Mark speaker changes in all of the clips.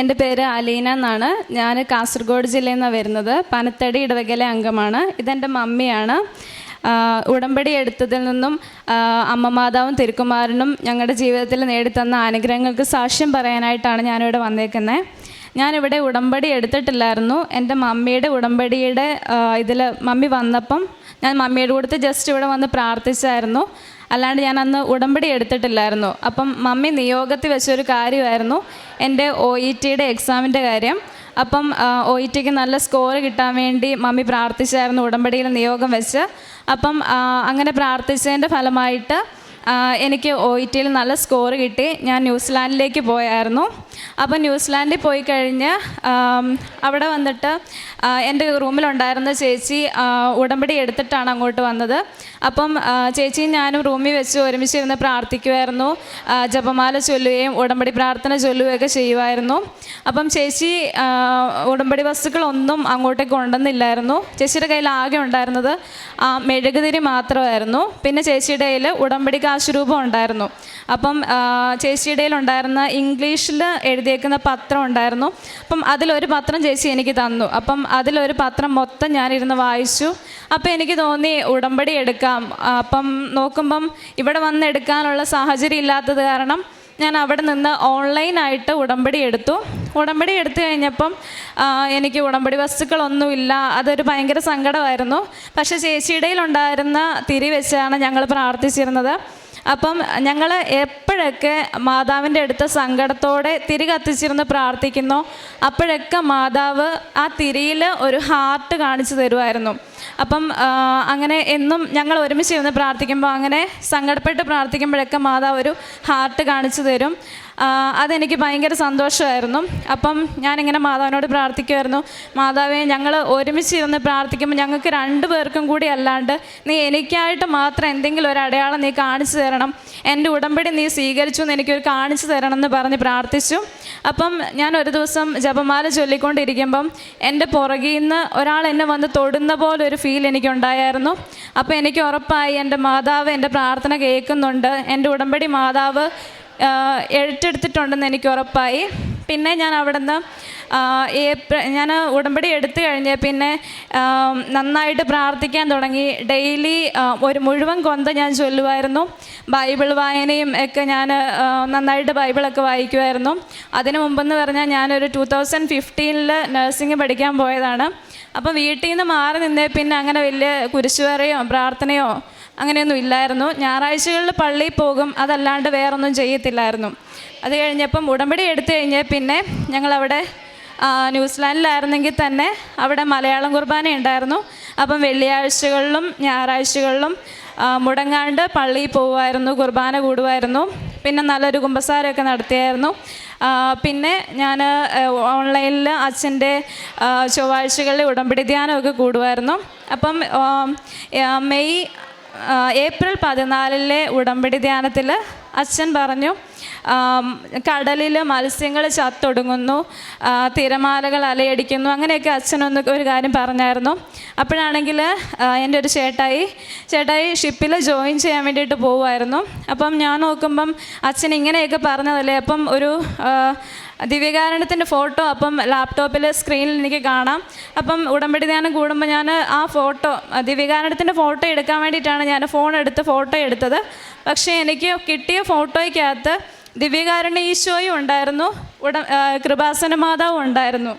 Speaker 1: എന്റെ പേര് അലീന എന്നാണ്. ഞാൻ കാസർഗോഡ് ജില്ലയിൽ നിന്നാണ് വരുന്നത്. പനത്തടി ഇടവകലെ അംഗമാണ്. ഇതെന്റെ മമ്മിയാണ്. ഉടമ്പടി എടുത്തതിൽ നിന്നും അമ്മ മാതാവും തിരുക്കുമാരനും ഞങ്ങളുടെ ജീവിതത്തിൽ നേടിത്തന്ന അനുഗ്രഹങ്ങൾക്ക് സാക്ഷ്യം പറയാനായിട്ടാണ് ഞാനിവിടെ വന്നേക്കുന്നത്. ഞാനിവിടെ ഉടമ്പടി എടുത്തിട്ടില്ലായിരുന്നു. എന്റെ മമ്മിയുടെ ഉടമ്പടിയുടെ ഇതിൽ മമ്മി വന്നപ്പം ഞാൻ മമ്മിയുടെ കൂടത്ത് ജസ്റ്റ് ഇവിടെ വന്ന് പ്രാർത്ഥിച്ചായിരുന്നു. അല്ലാണ്ട് ഞാൻ അന്ന് ഉടമ്പടി എടുത്തിട്ടില്ലായിരുന്നു. അപ്പം മമ്മി നിയോഗത്തിൽ വെച്ചൊരു കാര്യമായിരുന്നു. എന്റെ ഒ ഇ ടിയുടെ എക്സാമിന്റെ കാര്യം. അപ്പം ഒ ഇ ടിക്ക് നല്ല സ്കോർ കിട്ടാൻ വേണ്ടി മമ്മി പ്രാർത്ഥിച്ചായിരുന്നു ഉടമ്പടിയിൽ നിയോഗം വെച്ച്. അപ്പം അങ്ങനെ പ്രാർത്ഥിച്ചതിന്റെ ഫലമായിട്ട് എനിക്ക് ഒ ഇ ടിയിൽ നല്ല സ്കോർ കിട്ടി. ഞാൻ ന്യൂസിലാൻഡിലേക്ക് പോയായിരുന്നു. അപ്പോൾ ന്യൂസിലാൻഡിൽ പോയി കഴിഞ്ഞ് അവിടെ വന്നിട്ട് എന്റെ റൂമിലുണ്ടായിരുന്ന ചേച്ചി ഉടമ്പടി എടുത്തിട്ടാണ് അങ്ങോട്ട് വന്നത്. അപ്പം ചേച്ചിയും ഞാനും റൂമിൽ വെച്ച് ഒരുമിച്ചിരുന്ന് പ്രാർത്ഥിക്കുമായിരുന്നു ജപമാല ചൊല്ലുകയും ഉടമ്പടി പ്രാർത്ഥന ചൊല്ലുകയൊക്കെ ചെയ്യുമായിരുന്നു അപ്പം ചേച്ചി ഉടമ്പടി വസ്തുക്കളൊന്നും അങ്ങോട്ടേക്ക് കൊണ്ടുവന്നില്ലായിരുന്നു. ചേച്ചിയുടെ കയ്യിൽ ആകെ ഉണ്ടായിരുന്നത് ആ മെഴുകുതിരി മാത്രമായിരുന്നു. പിന്നെ ചേച്ചിയുടെ കയ്യിൽ ഉടമ്പടി കാശുരൂപം ഉണ്ടായിരുന്നു. അപ്പം ചേച്ചിയുടെ ഉണ്ടായിരുന്ന ഇംഗ്ലീഷിൽ എഴുതിയേക്കുന്ന പത്രം ഉണ്ടായിരുന്നു. അപ്പം അതിലൊരു പത്രം ചേച്ചി എനിക്ക് തന്നു. അപ്പം അതിലൊരു പത്രം മൊത്തം ഞാനിരുന്ന് വായിച്ചു. അപ്പം എനിക്ക് തോന്നി ഉടമ്പടി എടുക്കാം. അപ്പം നോക്കുമ്പം ഇവിടെ വന്ന് എടുക്കാനുള്ള സാഹചര്യം ഇല്ലാത്തത് കാരണം ഞാൻ അവിടെ നിന്ന് ഓൺലൈനായിട്ട് ഉടമ്പടി എടുത്തു. ഉടമ്പടി എടുത്തു കഴിഞ്ഞപ്പം എനിക്ക് ഉടമ്പടി വസ്തുക്കളൊന്നുമില്ല അതൊരു ഭയങ്കര സങ്കടമായിരുന്നു. പക്ഷേ ചേച്ചിയുടെ ഉണ്ടായിരുന്ന തിരി വെച്ചാണ് ഞങ്ങൾ പ്രാർത്ഥിച്ചിരുന്നത്. അപ്പം ഞങ്ങൾ എപ്പോഴൊക്കെ മാതാവിന്റെ അടുത്ത് സങ്കടത്തോടെ തിരി കത്തിച്ചിരുന്ന് പ്രാർത്ഥിക്കുന്നു അപ്പോഴൊക്കെ മാതാവ് ആ തിരിയിൽ ഒരു ഹാർട്ട് കാണിച്ചു തരുമായിരുന്നു. അപ്പം അങ്ങനെ എന്നും ഞങ്ങൾ ഒരുമിച്ച് ഒരുമിച്ചിരുന്ന് പ്രാർത്ഥിക്കുമ്പോൾ അങ്ങനെ സങ്കടപ്പെട്ട് പ്രാർത്ഥിക്കുമ്പോഴൊക്കെ മാതാവ് ഒരു ഹാർട്ട് കാണിച്ചു തരും. അതെനിക്ക് ഭയങ്കര സന്തോഷമായിരുന്നു. അപ്പം ഞാനിങ്ങനെ മാതാവിനോട് പ്രാർത്ഥിക്കുമായിരുന്നു മാതാവെ ഞങ്ങൾ ഒരുമിച്ചിരുന്ന് പ്രാർത്ഥിക്കുമ്പോൾ ഞങ്ങൾക്ക് രണ്ടു പേർക്കും കൂടി അല്ലാണ്ട് നീ എനിക്കായിട്ട് മാത്രം എന്തെങ്കിലും ഒരു അടയാളം നീ കാണിച്ചു തരണം. എന്റെ ഉടമ്പടി നീ സ്വീകരിച്ചു എന്ന് എനിക്കൊരു കാണിച്ചു തരണം എന്ന് പറഞ്ഞ് പ്രാർത്ഥിച്ചു. അപ്പം ഞാൻ ഒരു ദിവസം ജപമാല ചൊല്ലിക്കൊണ്ടിരിക്കുമ്പം എന്റെ പുറകിൽ നിന്ന് ഒരാൾ എന്നെ വന്ന് തൊടുന്ന പോലെ ഒരു ഫീൽ എനിക്കുണ്ടായിരുന്നു. അപ്പോൾ എനിക്ക് ഉറപ്പായി എന്റെ മാതാവ് എന്റെ പ്രാർത്ഥന കേൾക്കുന്നുണ്ട്. എന്റെ ഉടമ്പടി മാതാവ് ഏറ്റെടുത്തിട്ടുണ്ടെന്ന് എനിക്ക് ഉറപ്പായി. പിന്നെ ഞാൻ അവിടെ നിന്ന് ഏപ്രിൽ ഞാൻ ഉടമ്പടി എടുത്തു കഴിഞ്ഞ് പിന്നെ നന്നായിട്ട് പ്രാർത്ഥിക്കാൻ തുടങ്ങി. ഡെയിലി ഒരു മുഴുവൻ കൊന്ത ഞാൻ ചൊല്ലുമായിരുന്നു. ബൈബിൾ വായനയും ഒക്കെ ഞാൻ നന്നായിട്ട് ബൈബിളൊക്കെ വായിക്കുമായിരുന്നു. അതിനു മുമ്പെന്ന് പറഞ്ഞാൽ ഞാനൊരു ടു തൗസൻഡ് ഫിഫ്റ്റീനിൽ നഴ്സിംഗ് പഠിക്കാൻ പോയതാണ്. അപ്പം വീട്ടിൽ നിന്ന് മാറി നിന്നേ പിന്നെ അങ്ങനെ വലിയ കുരിശുവരയോ പ്രാർത്ഥനയോ അങ്ങനെയൊന്നും ഇല്ലായിരുന്നു. ഞായറാഴ്ചകളിൽ പള്ളിയിൽ പോകും അതല്ലാണ്ട് വേറൊന്നും ചെയ്യത്തില്ലായിരുന്നു. അത് കഴിഞ്ഞപ്പം ഉടമ്പടി എടുത്തു കഴിഞ്ഞ് പിന്നെ ഞങ്ങളവിടെ ന്യൂസിലാൻഡിലായിരുന്നെങ്കിൽ തന്നെ അവിടെ മലയാളം കുർബാന ഉണ്ടായിരുന്നു. അപ്പം വെള്ളിയാഴ്ചകളിലും ഞായറാഴ്ചകളിലും മുടങ്ങാണ്ട് പള്ളിയിൽ പോകുമായിരുന്നു കുർബാന കൂടുമായിരുന്നു. പിന്നെ നല്ലൊരു കുമ്പസാരമൊക്കെ നടത്തിയായിരുന്നു. പിന്നെ ഞാൻ ഓൺലൈനിൽ അച്ഛന്റെ ചൊവ്വാഴ്ചകളിൽ ഉടമ്പടി ധ്യാനമൊക്കെ കൂടുമായിരുന്നു. അപ്പം മെയ് ഏപ്രിൽ പതിനാലിലെ ഉടമ്പടി ധ്യാനത്തിൽ അച്ഛൻ പറഞ്ഞു കടലിൽ മത്സ്യങ്ങൾ ചത്തൊടുങ്ങുന്നു തിരമാലകൾ അലയടിക്കുന്നു അങ്ങനെയൊക്കെ അച്ഛനൊന്ന് ഒരു കാര്യം പറഞ്ഞായിരുന്നു. അപ്പോഴാണെങ്കിൽ എന്റെ ഒരു ചേട്ടായി ചേട്ടായി ഷിപ്പിൽ ജോയിൻ ചെയ്യാൻ വേണ്ടിയിട്ട് പോവുമായിരുന്നു. അപ്പം ഞാൻ നോക്കുമ്പം അച്ഛൻ ഇങ്ങനെയൊക്കെ പറഞ്ഞതല്ലേ അപ്പം ഒരു ദിവ്യകാരണത്തിന്റെ ഫോട്ടോ അപ്പം ലാപ്ടോപ്പിൽ സ്ക്രീനിൽ എനിക്ക് കാണാം. അപ്പം ഉടമ്പടി ധ്യാനം കൂടുമ്പോൾ ഞാൻ ആ ഫോട്ടോ ദിവ്യകാരണത്തിന്റെ ഫോട്ടോ എടുക്കാൻ വേണ്ടിയിട്ടാണ് ഞാൻ ഫോൺ എടുത്ത് ഫോട്ടോ എടുത്തത്. പക്ഷേ എനിക്ക് കിട്ടിയ ഫോട്ടോയ്ക്കകത്ത് ദിവ്യകാരണ ഈശോയും ഉണ്ടായിരുന്നു ഉട കൃപാസന മാതാവും ഉണ്ടായിരുന്നു.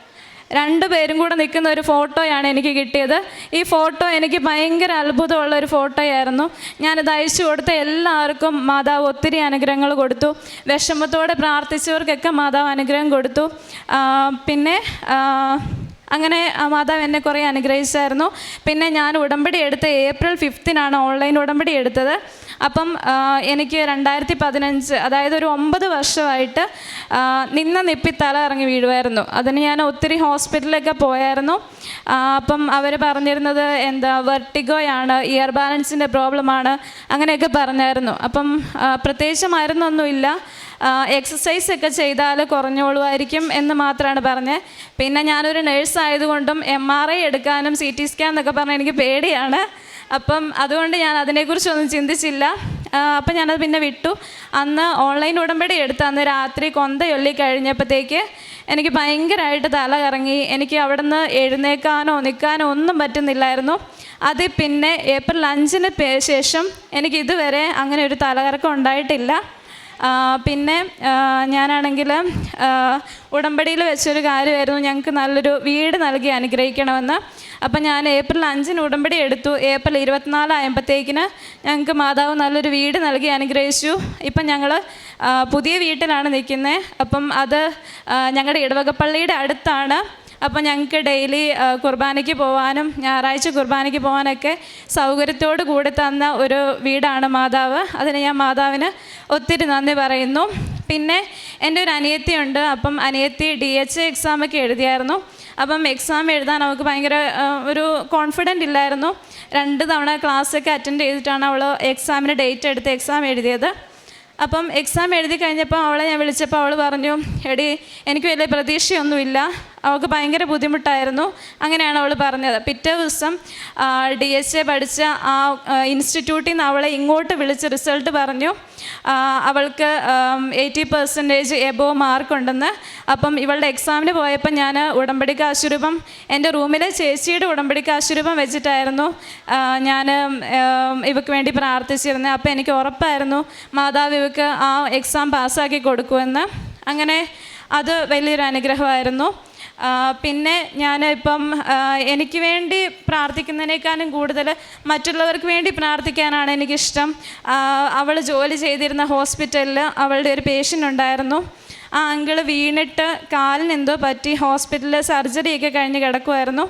Speaker 1: രണ്ടു പേരും കൂടെ നിൽക്കുന്ന ഒരു ഫോട്ടോയാണ് എനിക്ക് കിട്ടിയത്. ഈ ഫോട്ടോ എനിക്ക് ഭയങ്കര അത്ഭുതമുള്ള ഒരു ഫോട്ടോയായിരുന്നു. ഞാനത് അയച്ചു കൊടുത്ത എല്ലാവർക്കും മാതാവ് ഒത്തിരി അനുഗ്രഹങ്ങൾ കൊടുത്തു. വിഷമത്തോടെ പ്രാർത്ഥിച്ചവർക്കൊക്കെ മാതാവ് അനുഗ്രഹം കൊടുത്തു. പിന്നെ അങ്ങനെ മാതാവ് എന്നെ കുറേ അനുഗ്രഹിച്ചായിരുന്നു. പിന്നെ ഞാൻ ഉടമ്പടി എടുത്ത ഏപ്രിൽ ഫിഫ്തിനാണ് ഓൺലൈൻ ഉടമ്പടി എടുത്തത്. അപ്പം എനിക്ക് രണ്ടായിരത്തി പതിനഞ്ച് അതായത് ഒരു ഒമ്പത് വർഷമായിട്ട് നിന്ന് നിപ്പി തല ഇറങ്ങി വീഴുമായിരുന്നു. അതിന് ഞാൻ ഒത്തിരി ഹോസ്പിറ്റലിലൊക്കെ പോയായിരുന്നു. അപ്പം അവർ പറഞ്ഞിരുന്നത് എന്താ വെർട്ടിഗോയാണ് ഇയർ ബാലൻസിന്റെ പ്രോബ്ലമാണ് അങ്ങനെയൊക്കെ പറഞ്ഞായിരുന്നു. അപ്പം പ്രത്യേകിച്ച് മരുന്നൊന്നുമില്ല. എക്സസൈസ് ഒക്കെ ചെയ്താൽ കുറഞ്ഞോളുമായിരിക്കും എന്ന് മാത്രമാണ് പറഞ്ഞത് പിന്നെ ഞാനൊരു നേഴ്സ് ആയതുകൊണ്ടും എം ആർ ഐ എടുക്കാനും സി ടി സ്കാൻ എന്നൊക്കെ പറഞ്ഞാൽ എനിക്ക് പേടിയാണ്. അപ്പം അതുകൊണ്ട് ഞാൻ അതിനെക്കുറിച്ചൊന്നും ചിന്തിച്ചില്ല. അപ്പം ഞാനത് പിന്നെ വിട്ടു. അന്ന് ഓൺലൈൻ ഉടമ്പടി എടുത്ത് അന്ന് രാത്രി കൊന്തയൊള്ളി കഴിഞ്ഞപ്പോഴത്തേക്ക് എനിക്ക് ഭയങ്കരമായിട്ട് തല കറങ്ങി. എനിക്ക് അവിടെ നിന്ന് എഴുന്നേക്കാനോ നിൽക്കാനോ ഒന്നും പറ്റുന്നില്ലായിരുന്നു. അത് പിന്നെ ഏപ്രിൽ അഞ്ചിന് ശേഷം എനിക്ക് ഇതുവരെ അങ്ങനെ ഒരു തലകറക്കം ഉണ്ടായിട്ടില്ല. പിന്നെ ഞാനാണെങ്കിൽ ഉടമ്പടിയിൽ വെച്ചൊരു കാര്യമായിരുന്നു. ഞങ്ങൾക്ക് നല്ലൊരു വീട് നൽകി അനുഗ്രഹിക്കണമെന്ന്. അപ്പം ഞാൻ ഏപ്രിൽ അഞ്ചിന് ഉടമ്പടി എടുത്തു. ഏപ്രിൽ ഇരുപത്തിനാല് ആയപ്പോഴത്തേക്കിന് ഞങ്ങൾക്ക് മാതാവ് നല്ലൊരു വീട് നൽകി അനുഗ്രഹിച്ചു. ഇപ്പം ഞങ്ങൾ പുതിയ വീട്ടിലാണ് നിൽക്കുന്നത് അപ്പം അത് ഞങ്ങളുടെ ഇടവകപ്പള്ളിയുടെ അടുത്താണ്. അപ്പോൾ ഞങ്ങൾക്ക് ഡെയിലി കുർബാനയ്ക്ക് പോകാനും ഞായറാഴ്ച കുർബാനയ്ക്ക് പോകാനൊക്കെ സൗകര്യത്തോട് കൂടി തന്ന ഒരു വീടാണ് മാതാവ്. അതിന് ഞാൻ മാതാവിന് ഒത്തിരി നന്ദി പറയുന്നു. പിന്നെ എന്റെ ഒരു അനിയത്തിയുണ്ട്. അപ്പം അനിയത്തി ഡി എച്ച് എക്സാമൊക്കെ എഴുതിയായിരുന്നു. അപ്പം എക്സാം എഴുതാൻ അവൾക്ക് ഭയങ്കര ഒരു കോൺഫിഡന്റ് ഇല്ലായിരുന്നു. രണ്ട് തവണ ക്ലാസ്സൊക്കെ അറ്റൻഡ് ചെയ്തിട്ടാണ് അവൾ എക്സാമിന് ഡേറ്റ് എടുത്ത് എക്സാം എഴുതിയത്. അപ്പം എക്സാം എഴുതി കഴിഞ്ഞപ്പോൾ അവളെ ഞാൻ വിളിച്ചപ്പോൾ അവൾ പറഞ്ഞു എടി എനിക്ക് വലിയ പ്രതീക്ഷയൊന്നുമില്ല. അവൾക്ക് ഭയങ്കര ബുദ്ധിമുട്ടായിരുന്നു. അങ്ങനെയാണ് അവൾ പറഞ്ഞത്. പിറ്റേ ദിവസം ഡി എച്ച് എ പഠിച്ച ആ ഇൻസ്റ്റിറ്റ്യൂട്ടിൽ നിന്ന് അവളെ ഇങ്ങോട്ട് വിളിച്ച് റിസൾട്ട് പറഞ്ഞു. അവൾക്ക് എയ്റ്റി പെർസെന്റേജ് എബോ മാർക്ക് ഉണ്ടെന്ന്. അപ്പം ഇവളുടെ എക്സാമിന് പോയപ്പോൾ ഞാൻ ഉടമ്പടി കാശുരൂപം എന്റെ റൂമിലെ ചേച്ചിയുടെ ഉടമ്പടി കാശുരൂപം വെച്ചിട്ടായിരുന്നു ഞാൻ ഇവക്ക് വേണ്ടി പ്രാർത്ഥിച്ചിരുന്നത്. അപ്പോൾ എനിക്ക് ഉറപ്പായിരുന്നു മാതാവ് ഇവക്ക് ആ എക്സാം പാസ്സാക്കി കൊടുക്കുമെന്ന്. അങ്ങനെ അത് വലിയൊരു അനുഗ്രഹമായിരുന്നു. പിന്നെ ഞാൻ ഇപ്പം എനിക്ക് വേണ്ടി പ്രാർത്ഥിക്കുന്നതിനേക്കാളും കൂടുതൽ മറ്റുള്ളവർക്ക് വേണ്ടി പ്രാർത്ഥിക്കാനാണ് എനിക്കിഷ്ടം. അവൾ ജോലി ചെയ്തിരുന്ന ഹോസ്പിറ്റലിൽ അവളുടെ ഒരു പേഷ്യന്റ് ഉണ്ടായിരുന്നു. ആ അങ്കിൾ വീണിട്ട് കാലിന് എന്തോ പറ്റി ഹോസ്പിറ്റലിൽ സർജറിയൊക്കെ കഴിഞ്ഞ് കിടക്കുമായിരുന്നു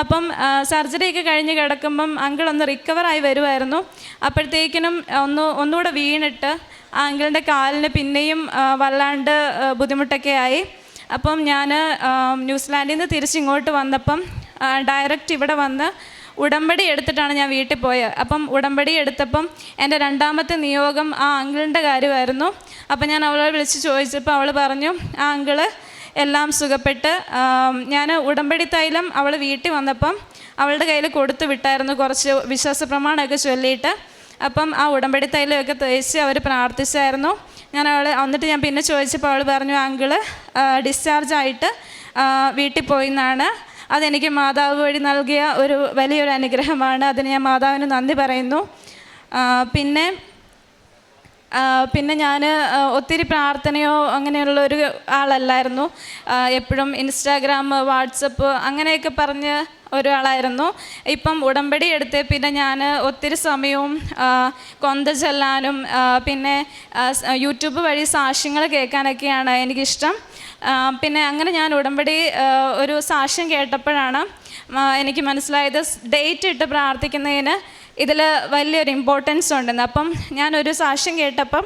Speaker 1: അപ്പം സർജറിയൊക്കെ കഴിഞ്ഞ് കിടക്കുമ്പം അങ്കിൾ ഒന്ന് റിക്കവറായി വരുമായിരുന്നു അപ്പോഴത്തേക്കിനും ഒന്ന് ഒന്നുകൂടെ വീണിട്ട് ആ അങ്കിളിന്റെ കാലിന് പിന്നെയും വല്ലാണ്ട് ബുദ്ധിമുട്ടൊക്കെ ആയി. അപ്പം ഞാൻ ന്യൂസിലാൻഡിൽ നിന്ന് തിരിച്ചിങ്ങോട്ട് വന്നപ്പം ഡയറക്റ്റ് ഇവിടെ വന്ന് ഉടമ്പടി എടുത്തിട്ടാണ് ഞാൻ വീട്ടിൽ പോയത്. അപ്പം ഉടമ്പടി എടുത്തപ്പം എന്റെ രണ്ടാമത്തെ നിയോഗം ആ അങ്കിളിന്റെ കാര്യമായിരുന്നു. അപ്പം ഞാൻ അവളെ വിളിച്ച് ചോദിച്ചപ്പോൾ അവൾ പറഞ്ഞു ആ അങ്കിൾ എല്ലാം സുഖപ്പെട്ട് ഞാൻ ഉടമ്പടി തൈലം അവൾ വീട്ടിൽ വന്നപ്പം അവളുടെ കയ്യിൽ കൊടുത്തു വിട്ടായിരുന്നു കുറച്ച് വിശ്വാസ പ്രമാണമൊക്കെ ചൊല്ലിയിട്ട്. അപ്പം ആ ഉടമ്പടി തൈലമൊക്കെ തേച്ച് അവർ പ്രാർത്ഥിച്ചായിരുന്നു. ഞാൻ അവൾ എന്നിട്ട് ഞാൻ പിന്നെ ചോദിച്ചപ്പോൾ അവൾ പറഞ്ഞു അങ്കിൾ ഡിസ്ചാർജ് ആയിട്ട് വീട്ടിൽ പോയി എന്നാണ്. അതെനിക്ക് മാതാവ് വഴി നൽകിയ ഒരു വലിയൊരു അനുഗ്രഹമാണ്. അതിന് ഞാൻ മാതാവിന് നന്ദി പറയുന്നു. പിന്നെ പിന്നെ ഞാൻ ഒത്തിരി പ്രാർത്ഥനയോ അങ്ങനെയുള്ള ഒരു ആളല്ലായിരുന്നു. എപ്പോഴും ഇൻസ്റ്റാഗ്രാം വാട്സപ്പ് അങ്ങനെയൊക്കെ പറഞ്ഞ് ഒരാളായിരുന്നു. ഇപ്പം ഉടമ്പടി എടുത്ത് പിന്നെ ഞാൻ ഒത്തിരി സമയവും കൊന്ത ചെല്ലാനും പിന്നെ യൂട്യൂബ് വഴി സാക്ഷ്യങ്ങൾ കേൾക്കാനൊക്കെയാണ് എനിക്കിഷ്ടം. പിന്നെ അങ്ങനെ ഞാൻ ഉടമ്പടി ഒരു സാക്ഷ്യം കേട്ടപ്പോഴാണ് എനിക്ക് മനസ്സിലായത് ഡേറ്റ് ഇട്ട് പ്രാർത്ഥിക്കുന്നതിന് ഇതിൽ വലിയൊരു ഇമ്പോർട്ടൻസ് ഉണ്ടെന്ന്. അപ്പം ഞാനൊരു സാക്ഷ്യം കേട്ടപ്പം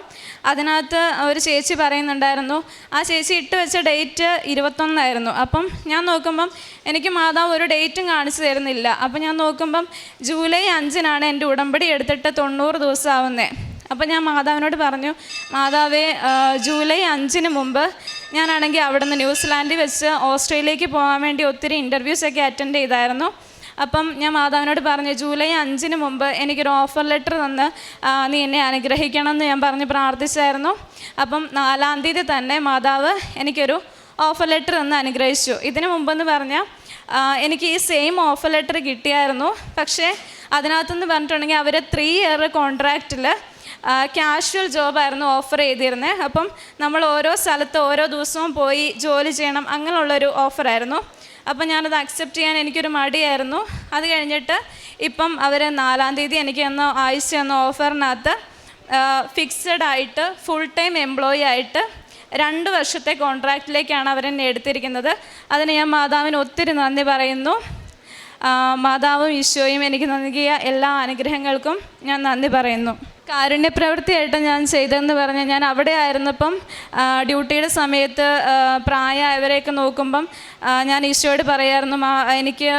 Speaker 1: അതിനകത്ത് ഒരു ചേച്ചി പറയുന്നുണ്ടായിരുന്നു ആ ചേച്ചി ഇട്ട് വെച്ച ഡേറ്റ് ഇരുപത്തൊന്നായിരുന്നു. അപ്പം ഞാൻ നോക്കുമ്പം എനിക്ക് മാതാവ് ഒരു ഡേറ്റും കാണിച്ചു തരുന്നില്ല. അപ്പം ഞാൻ നോക്കുമ്പം ജൂലൈ അഞ്ചിനാണ് എന്റെ ഉടമ്പടി എടുത്തിട്ട് തൊണ്ണൂറ് ദിവസം അപ്പം ഞാൻ മാതാവിനോട് പറഞ്ഞു മാതാവേ ജൂലൈ അഞ്ചിന് മുമ്പ് ഞാനാണെങ്കിൽ അവിടെ നിന്ന് ന്യൂസിലാൻഡിൽ വെച്ച് ഓസ്ട്രേലിയക്ക് പോകാൻ വേണ്ടി ഒത്തിരി ഇന്റർവ്യൂസൊക്കെ അറ്റൻഡ് ചെയ്തായിരുന്നു. അപ്പം ഞാൻ മാതാവിനോട് പറഞ്ഞു ജൂലൈ അഞ്ചിന് മുമ്പ് എനിക്കൊരു ഓഫർ ലെറ്റർ തന്ന് നീ എന്നെ അനുഗ്രഹിക്കണം എന്ന് ഞാൻ പറഞ്ഞ് പ്രാർത്ഥിച്ചായിരുന്നു. അപ്പം നാലാം തീയതി തന്നെ മാതാവ് എനിക്കൊരു ഓഫർ ലെറ്റർ തന്ന് അനുഗ്രഹിച്ചു. ഇതിനു മുമ്പെന്ന് പറഞ്ഞാൽ എനിക്ക് ഈ സെയിം ഓഫർ ലെറ്റർ കിട്ടിയായിരുന്നു. പക്ഷേ അതിനകത്തുനിന്ന് പറഞ്ഞിട്ടുണ്ടെങ്കിൽ അവർ ത്രീ ഇയർ കോൺട്രാക്റ്റിൽ ക്യാഷ്വൽ ജോബായിരുന്നു ഓഫർ ചെയ്തിരുന്നത് അപ്പം നമ്മൾ ഓരോ സ്ഥലത്ത് ഓരോ ദിവസവും പോയി ജോലി ചെയ്യണം അങ്ങനെയുള്ളൊരു ഓഫറായിരുന്നു അപ്പം ഞാനത് അക്സെപ്റ്റ് ചെയ്യാൻ എനിക്കൊരു മടിയായിരുന്നു. അത് കഴിഞ്ഞിട്ട് ഇപ്പം അവർ നാലാം തീയതി എനിക്ക് എന്ന ആഴ്ച എന്ന ഓഫറിനകത്ത് ഫിക്സഡ് ആയിട്ട് ഫുൾ ടൈം എംപ്ലോയി ആയിട്ട് രണ്ട് വർഷത്തെ കോൺട്രാക്റ്റിലേക്കാണ് അവരെന്നെ എടുത്തിരിക്കുന്നത്. അതിന് ഞാൻ മാതാവിന് ഒത്തിരി നന്ദി പറയുന്നു. മാതാവും ഈശോയും എനിക്ക് നൽകിയ എല്ലാ അനുഗ്രഹങ്ങൾക്കും ഞാൻ നന്ദി പറയുന്നു. കാരുണ്യപ്രവൃത്തിയായിട്ട് ഞാൻ ചെയ്തതെന്ന് പറഞ്ഞാൽ ഞാൻ അവിടെ ആയിരുന്നപ്പം ഡ്യൂട്ടിയുടെ സമയത്ത് പ്രായമായവരെയൊക്കെ നോക്കുമ്പം ഞാൻ ഈശോയോട് പറയായിരുന്നു എനിക്ക്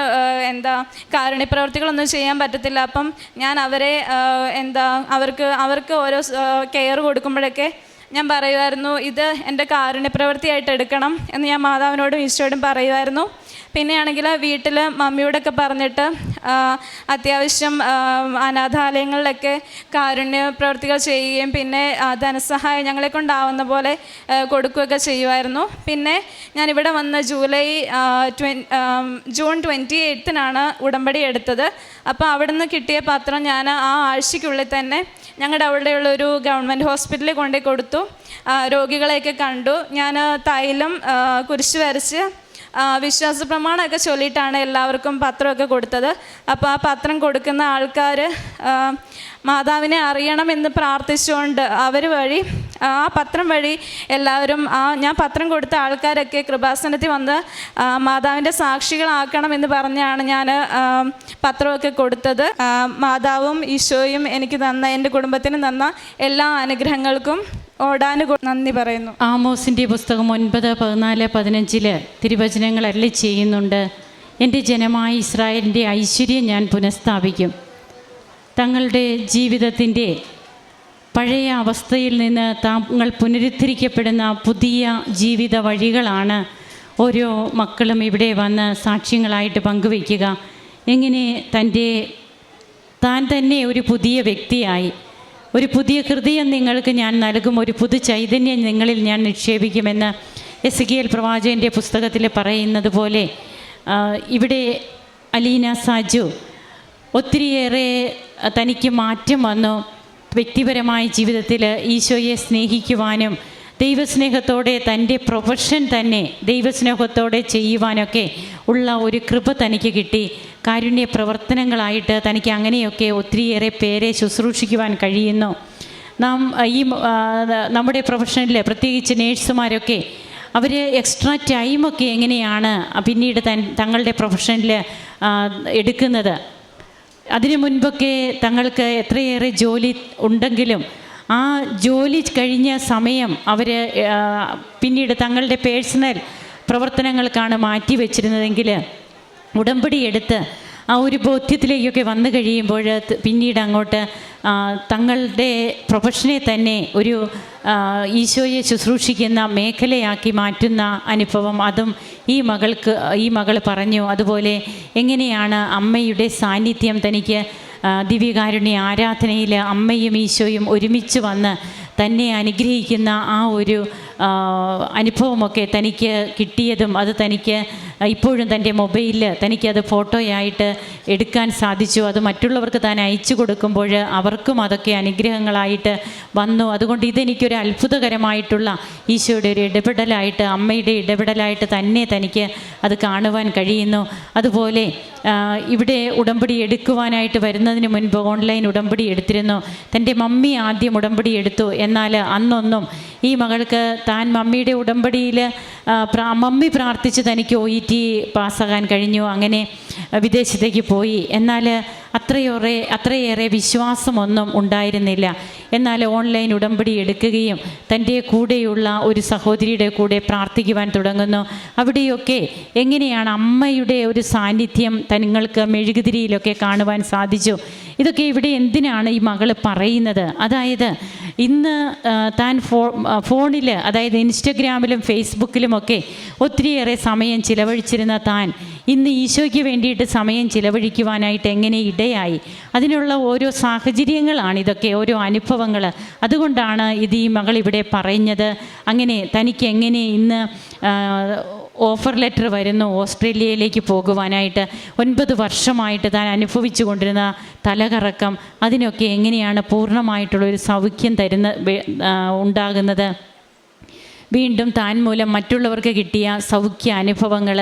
Speaker 1: എന്താ കാരുണ്യപ്രവൃത്തികളൊന്നും ചെയ്യാൻ പറ്റത്തില്ല. അപ്പം ഞാൻ അവരെ എന്താ അവർക്ക് അവർക്ക് ഓരോ കെയർ കൊടുക്കുമ്പോഴൊക്കെ ഞാൻ പറയുമായിരുന്നു ഇത് എന്റെ കാരുണ്യ പ്രവൃത്തിയായിട്ട് എടുക്കണം എന്ന് ഞാൻ മാതാവിനോടും ഈശോയോടും പറയുമായിരുന്നു. പിന്നെയാണെങ്കിൽ വീട്ടിൽ മമ്മിയോടൊക്കെ പറഞ്ഞിട്ട് അത്യാവശ്യം അനാഥാലയങ്ങളിലൊക്കെ കാരുണ്യ പ്രവർത്തികൾ ചെയ്യുകയും പിന്നെ ധനസഹായം ഞങ്ങളെ കൊണ്ടാവുന്ന പോലെ കൊടുക്കുകയൊക്കെ ചെയ്യുമായിരുന്നു. പിന്നെ ഞാനിവിടെ വന്ന് ജൂലൈ ജൂൺ ട്വന്റി എയ്ത്തിനാണ് ഉടമ്പടി എടുത്തത്. അപ്പോൾ അവിടെ നിന്ന് കിട്ടിയ പത്രം ഞാൻ ആ ആഴ്ചയ്ക്കുള്ളിൽ തന്നെ ഞങ്ങളുടെ അവിടെയുള്ള ഒരു ഗവൺമെന്റ് ഹോസ്പിറ്റലിൽ കൊണ്ടുപോയി കൊടുത്തു. ആ, രോഗികളെയൊക്കെ കണ്ടു. ഞാൻ തൈലം കുരിശ് വരച്ച് വിശ്വാസ പ്രമാണമൊക്കെ ചൊല്ലിയിട്ടാണ് എല്ലാവർക്കും പത്രമൊക്കെ കൊടുത്തത്. അപ്പോൾ ആ പത്രം കൊടുക്കുന്ന ആൾക്കാർ മാതാവിനെ അറിയണമെന്ന് പ്രാർത്ഥിച്ചുകൊണ്ട് അവർ വഴി ആ പത്രം വഴി എല്ലാവരും ആ ഞാൻ പത്രം കൊടുത്ത ആൾക്കാരൊക്കെ കൃപാസനത്തിൽ വന്ന് മാതാവിന്റെ സാക്ഷികളാക്കണം എന്ന് പറഞ്ഞാണ് ഞാൻ പത്രമൊക്കെ കൊടുത്തത്. മാതാവും ഈശോയും എനിക്ക് തന്ന എന്റെ കുടുംബത്തിന് തന്ന എല്ലാ അനുഗ്രഹങ്ങൾക്കും നന്ദി പറയുന്നു.
Speaker 2: ആമോസിന്റെ പുസ്തകം ഒൻപത് പതിനാല് പതിനഞ്ചിൽ തിരുവചനങ്ങൾ അരളി ചെയ്യുന്നുണ്ട്. എന്റെ ജനമായ ഇസ്രായേലിന്റെ ഐശ്വര്യം ഞാൻ പുനഃസ്ഥാപിക്കും. തങ്ങളുടെ ജീവിതത്തിന്റെ പഴയ അവസ്ഥയിൽ നിന്ന് താങ്കൾ പുനരുദ്ധരിക്കപ്പെടുന്ന പുതിയ ജീവിത വഴികളാണ് ഓരോ മക്കളും ഇവിടെ വന്ന് സാക്ഷ്യങ്ങളായിട്ട് പങ്കുവയ്ക്കുക. എങ്ങനെ തന്റെ താൻ തന്നെ ഒരു പുതിയ വ്യക്തിയായി. ഒരു പുതിയ ഹൃദയം നിങ്ങൾക്ക് ഞാൻ നൽകും ഒരു പുതു ചൈതന്യം നിങ്ങളിൽ ഞാൻ നിക്ഷേപിക്കുമെന്ന് എസ് കെ എൽ പ്രവാചകന്റെ പുസ്തകത്തിൽ പറയുന്നത് പോലെ ഇവിടെ അലീന സാജു ഒത്തിരിയേറെ തനിക്ക് മാറ്റം വന്നു. വ്യക്തിപരമായ ജീവിതത്തിൽ ഈശോയെ സ്നേഹിക്കുവാനും ദൈവസ്നേഹത്തോടെ തന്റെ പ്രൊഫഷൻ തന്നെ ദൈവസ്നേഹത്തോടെ ചെയ്യുവാനൊക്കെ ഉള്ള ഒരു കൃപ തനിക്ക് കിട്ടി. കാരുണ്യ പ്രവർത്തനങ്ങളായിട്ട് തനിക്ക് അങ്ങനെയൊക്കെ ഒത്തിരിയേറെ പേരെ ശുശ്രൂഷിക്കുവാൻ കഴിയുന്നു. നാം ഈ നമ്മുടെ പ്രൊഫഷനിൽ പ്രത്യേകിച്ച് നേഴ്സുമാരൊക്കെ അവർ എക്സ്ട്രാ ടൈമൊക്കെ എങ്ങനെയാണ് പിന്നീട് തൻ തങ്ങളുടെ പ്രൊഫഷനിൽ എടുക്കുന്നത്? അതിനു മുൻപൊക്കെ തങ്ങൾക്ക് എത്രയേറെ ജോലി ഉണ്ടെങ്കിലും ആ ജോലി കഴിഞ്ഞ സമയം അവർ പിന്നീട് തങ്ങളുടെ പേഴ്സണൽ പ്രവർത്തനങ്ങൾക്കാണ് മാറ്റി വെച്ചിരുന്നതെങ്കിൽ ഉടമ്പടി എടുത്ത് ആ ഒരു ബോധ്യത്തിലേക്കൊക്കെ വന്നു കഴിയുമ്പോൾ പിന്നീട് അങ്ങോട്ട് തങ്ങളുടെ പ്രൊഫഷനെ തന്നെ ഒരു ഈശോയെ ശുശ്രൂഷിക്കുന്ന മേഖലയാക്കി മാറ്റുന്ന അനുഭവം അതും ഈ മകൾക്ക് ഈ മകൾ പറഞ്ഞു. അതുപോലെ എങ്ങനെയാണ് അമ്മയുടെ സാന്നിധ്യം തനിക്ക് ദിവ്യകാരുണ്യ ആരാധനയിൽ അമ്മയും ഈശോയും ഒരുമിച്ച് വന്ന് തന്നെ അനുഗ്രഹിക്കുന്ന ആ ഒരു അനുഭവമൊക്കെ തനിക്ക് കിട്ടിയതും അത് തനിക്ക് ഇപ്പോഴും തന്റെ മൊബൈലിൽ തനിക്കത് ഫോട്ടോയായിട്ട് എടുക്കാൻ സാധിച്ചു. അത് മറ്റുള്ളവർക്ക് താൻ അയച്ചു കൊടുക്കുമ്പോൾ അവർക്കും അതൊക്കെ അനുഗ്രഹങ്ങളായിട്ട് വന്നു. അതുകൊണ്ട് ഇതെനിക്കൊരു അത്ഭുതകരമായിട്ടുള്ള ഈശോയുടെ ഒരു ഇടപെടലായിട്ട് അമ്മയുടെ ഇടപെടലായിട്ട് തന്നെ തനിക്ക് അത് കാണുവാൻ കഴിയുന്നു. അതുപോലെ ഇവിടെ ഉടമ്പടി എടുക്കുവാനായിട്ട് വരുന്നതിന് മുൻപ് ഓൺലൈൻ ഉടമ്പടി എടുത്തിരുന്നു. തന്റെ മമ്മി ആദ്യം ഉടമ്പടി എടുത്തു. എന്നാൽ അന്നൊന്നും ഈ മകൾക്ക് താൻ മമ്മിയുടെ ഉടമ്പടിയിൽ മമ്മി പ്രാർത്ഥിച്ച് തനിക്ക് ഒ ഇ ടി പാസ്സാകാൻ കഴിഞ്ഞു. അങ്ങനെ വിദേശത്തേക്ക് പോയി. എന്നാൽ അത്രയേറെ അത്രയേറെ വിശ്വാസമൊന്നും ഉണ്ടായിരുന്നില്ല. എന്നാൽ ഓൺലൈൻ ഉടമ്പടി എടുക്കുകയും തന്റെ കൂടെയുള്ള ഒരു സഹോദരിയുടെ കൂടെ പ്രാർത്ഥിക്കുവാൻ തുടങ്ങുന്നു. അവിടെയൊക്കെ എങ്ങനെയാണ് അമ്മയുടെ ഒരു സാന്നിധ്യം തങ്ങൾക്ക് മെഴുകുതിരിയിലൊക്കെ കാണുവാൻ സാധിച്ചു? ഇതൊക്കെ ഇവിടെ എന്തിനാണ് ഈ മകൾ പറയുന്നത്? അതായത് ഇന്ന് താൻ ഫോ ഫോണിൽ അതായത് ഇൻസ്റ്റഗ്രാമിലും ഫേസ്ബുക്കിലുമൊക്കെ ഒത്തിരിയേറെ സമയം ചിലവഴിച്ചിരുന്ന താൻ ഇന്ന് ഈശോയ്ക്ക് വേണ്ടിയിട്ട് സമയം ചിലവഴിക്കുവാനായിട്ട് എങ്ങനെ ഇടയായി? അതിനുള്ള ഓരോ സാഹചര്യങ്ങളാണ് ഇതൊക്കെ ഓരോ അനുഭവങ്ങൾ. അതുകൊണ്ടാണ് ഇത് ഈ മകൾ ഇവിടെ പറഞ്ഞത് അങ്ങനെ തനിക്ക് എങ്ങനെ ഇന്ന് ഓഫർ ലെറ്റർ വരുന്നു ഓസ്ട്രേലിയയിലേക്ക് പോകുവാനായിട്ട്. ഒൻപത് വർഷമായിട്ട് താൻ അനുഭവിച്ചു കൊണ്ടിരുന്ന തലകറക്കം അതിനൊക്കെ എങ്ങനെയാണ് പൂർണമായിട്ടുള്ള ഒരു സൗഖ്യം തരുന്ന ഉണ്ടാകുന്നത്? വീണ്ടും താൻ മൂലം മറ്റുള്ളവർക്ക് കിട്ടിയ സൗഖ്യ അനുഭവങ്ങൾ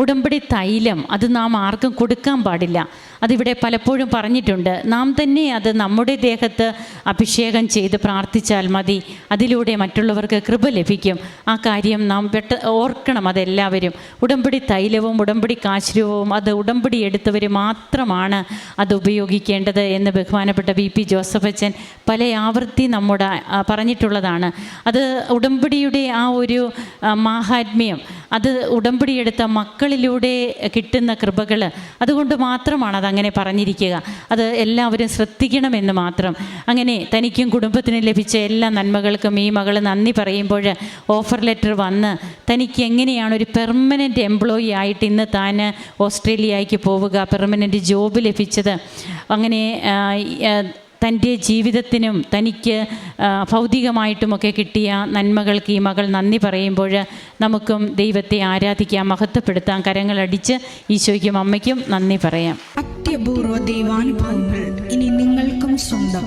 Speaker 2: ഉടമ്പടി തൈലം അത് നാം ആർക്കും കൊടുക്കാൻ പാടില്ല. അതിവിടെ പലപ്പോഴും പറഞ്ഞിട്ടുണ്ട് നാം തന്നെ അത് നമ്മുടെ ദേഹത്ത് അഭിഷേകം ചെയ്ത് പ്രാർത്ഥിച്ചാൽ മതി അതിലൂടെ മറ്റുള്ളവർക്ക് കൃപ ലഭിക്കും. ആ കാര്യം നാം പെട്ട ഓർക്കണം അതെല്ലാവരും. ഉടമ്പടി തൈലവും ഉടമ്പടി കാശ്രൂപവും അത് ഉടമ്പടി എടുത്തവർ മാത്രമാണ് അത് ഉപയോഗിക്കേണ്ടത് എന്ന് ബഹുമാനപ്പെട്ട വി. പി. ജോസഫ് അച്ഛൻ പല ആവർത്തി നമ്മുടെ പറഞ്ഞിട്ടുള്ളതാണ്. അത് ഉടമ്പടിയുടെ ആ ഒരു മാഹാത്മ്യം അത് ഉടമ്പടിയെടുത്ത മക്കളിലൂടെ കിട്ടുന്ന കൃപകൾ അതുകൊണ്ട് മാത്രമാണ് അത് അങ്ങനെ പറഞ്ഞിരിക്കുക. അത് എല്ലാവരും ശ്രദ്ധിക്കണമെന്ന് മാത്രം. അങ്ങനെ തനിക്കും കുടുംബത്തിനും ലഭിച്ച എല്ലാ നന്മകൾക്കും ഈ മകൾ നന്ദി പറയുമ്പോൾ ഓഫർ ലെറ്റർ വന്ന് തനിക്ക് എങ്ങനെയാണ് ഒരു പെർമനന്റ് എംപ്ലോയി ആയിട്ട് ഇന്ന് താൻ ഓസ്ട്രേലിയയ്ക്ക് പോവുക പെർമനന്റ് ജോബ് ലഭിച്ചത്? അങ്ങനെ തന്റെ ജീവിതത്തിനും തനിക്ക് ഭൗതികമായിട്ടുമൊക്കെ കിട്ടിയ നന്മകൾക്ക് ഈ മകൾ നന്ദി പറയുമ്പോൾ നമുക്കും ദൈവത്തെ ആരാധിക്കാം മഹത്വപ്പെടുത്താം കരങ്ങളടിച്ച് ഈശോയ്ക്കും അമ്മയ്ക്കും നന്ദി പറയാം.
Speaker 3: അത്യപൂർവ ദൈവാനുഭവങ്ങൾ ഇനി നിങ്ങൾക്കും സ്വന്തം.